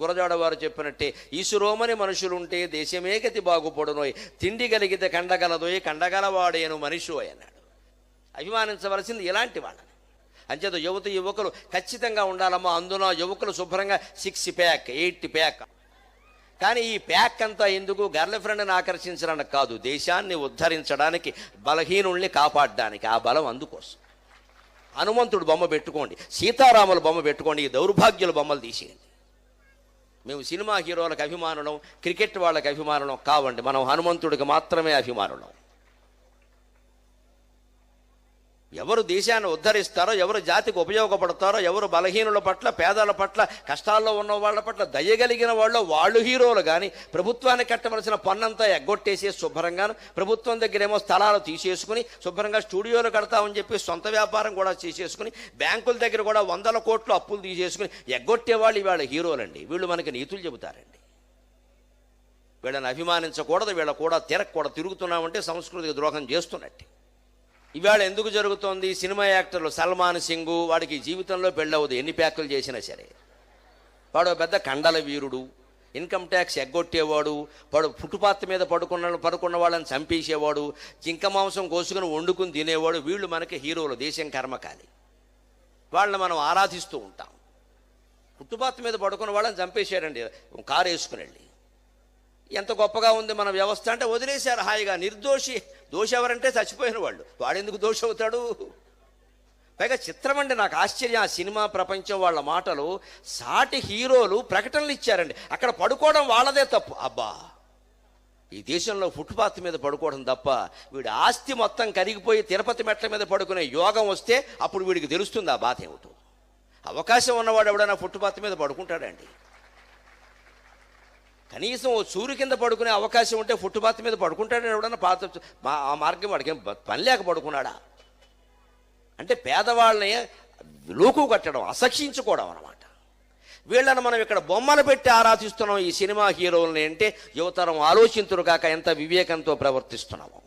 గురజాడవారు చెప్పినట్టే ఈసురోమని మనుషులుంటే దేశమే గతి బాగుపడునోయ్ తిండి కలిగితే కండగలదోయ్ కండగలవాడేను మనిషి అన్నాడు అభిమానించవలసింది ఇలాంటి వాళ్ళని. అంచేత యువత యువకులు ఖచ్చితంగా ఉండాలమ్మా అందున యువకులు శుభ్రంగా సిక్స్ ప్యాక్ ఎయిట్ ప్యాక్. కానీ ఈ ప్యాక్ అంతా ఎందుకు? గర్ల్ ఫ్రెండ్ని ఆకర్షించడానికి కాదు దేశాన్ని ఉద్ధరించడానికి బలహీనుల్ని కాపాడడానికి ఆ బలం అందుకోసం. హనుమంతుడు బొమ్మ పెట్టుకోండి సీతారాముల బొమ్మ పెట్టుకోండి ఈ దౌర్భాగ్యుల బొమ్మలు తీసేయండి. మేము సినిమా హీరోలకు అభిమానులం క్రికెట్ వాళ్ళకి అభిమానులం కావండి. మనం హనుమంతుడికి మాత్రమే అభిమానులం. ఎవరు దేశాన్ని ఉద్ధరిస్తారో ఎవరు జాతికి ఉపయోగపడతారో ఎవరు బలహీనుల పట్ల పేదల పట్ల కష్టాల్లో ఉన్న వాళ్ళ పట్ల దయగలిగిన వాళ్ళు వాళ్ళు హీరోలు కానీ ప్రభుత్వానికి కట్టవలసిన పన్నంతా ఎగ్గొట్టేసి శుభ్రంగాను ప్రభుత్వం దగ్గరేమో స్థలాలు తీసేసుకుని శుభ్రంగా స్టూడియోలు కడతామని చెప్పి సొంత వ్యాపారం కూడా చేసేసుకుని బ్యాంకుల దగ్గర కూడా వందల కోట్లు అప్పులు తీసేసుకుని ఎగ్గొట్టే వాళ్ళు ఇవాళ హీరోలండి. వీళ్ళు మనకి నీతులు చెబుతారండి. వీళ్ళని అభిమానించకూడదు వీళ్ళ కూడా తిరగకూడదు తిరుగుతున్నామంటే సంస్కృతికి ద్రోహం చేస్తున్నట్టు. ఇవాళ ఎందుకు జరుగుతోంది? సినిమా యాక్టర్లు సల్మాన్ సింగ్ వాడికి జీవితంలో పెళ్ళవదు. ఎన్ని ప్యాకులు చేసినా సరే. వాడు పెద్ద కండల వీరుడు. Income tax ఎగ్గొట్టేవాడు. వాడు ఫుట్పాత్ మీద పడుకున్న పడుకున్న వాళ్ళని చంపేసేవాడు. జింక మాంసం కోసుకుని వండుకుని తినేవాడు. వీళ్ళు మనకి హీరోలు దేశం కర్మకాలి వాళ్ళని మనం ఆరాధిస్తూ ఉంటాం. ఫుట్పాత్ మీద పడుకున్న వాళ్ళని చంపేశారండి కారు వేసుకుని వెళ్ళి. ఎంత గొప్పగా ఉంది మన వ్యవస్థ అంటే వదిలేశారు హాయిగా. నిర్దోషి దోషి ఎవరంటే చచ్చిపోయిన వాళ్ళు. వాడెందుకు దోషి అవుతాడు పైగా చిత్రం అండి నాకు ఆశ్చర్యం. ఆ సినిమా ప్రపంచం వాళ్ళ మాటలు సాటి హీరోలు ప్రకటనలు ఇచ్చారండి. అక్కడ పడుకోవడం వాళ్ళదే తప్పు. అబ్బా! ఈ దేశంలో ఫుట్పాత్ మీద పడుకోవడం తప్ప వీడి ఆస్తి మొత్తం కరిగిపోయి తిరుపతి మెట్ల మీద పడుకునే యోగం వస్తే అప్పుడు వీడికి తెలుస్తుంది ఆ బాధ ఏమిటో. అవకాశం ఉన్నవాడు ఎవడైనా ఫుట్పాత్ మీద పడుకుంటాడండి. కనీసం ఓ సూర్యు కింద పడుకునే అవకాశం ఉంటే ఫుట్పాత్ మీద పడుకుంటాడని ఎవడన్నా పాత ఆ మార్గం వాడికి పని లేక పడుకున్నాడా? అంటే పేదవాళ్ళని లోకు కట్టడం అసక్షించుకోవడం అనమాట వీళ్ళని మనం ఇక్కడ బొమ్మలు పెట్టి ఆరాధిస్తున్నాం ఈ సినిమా హీరోలని అంటే యువతరం ఆలోచింతురు కాక ఎంత వివేకంతో ప్రవర్తిస్తున్నాము.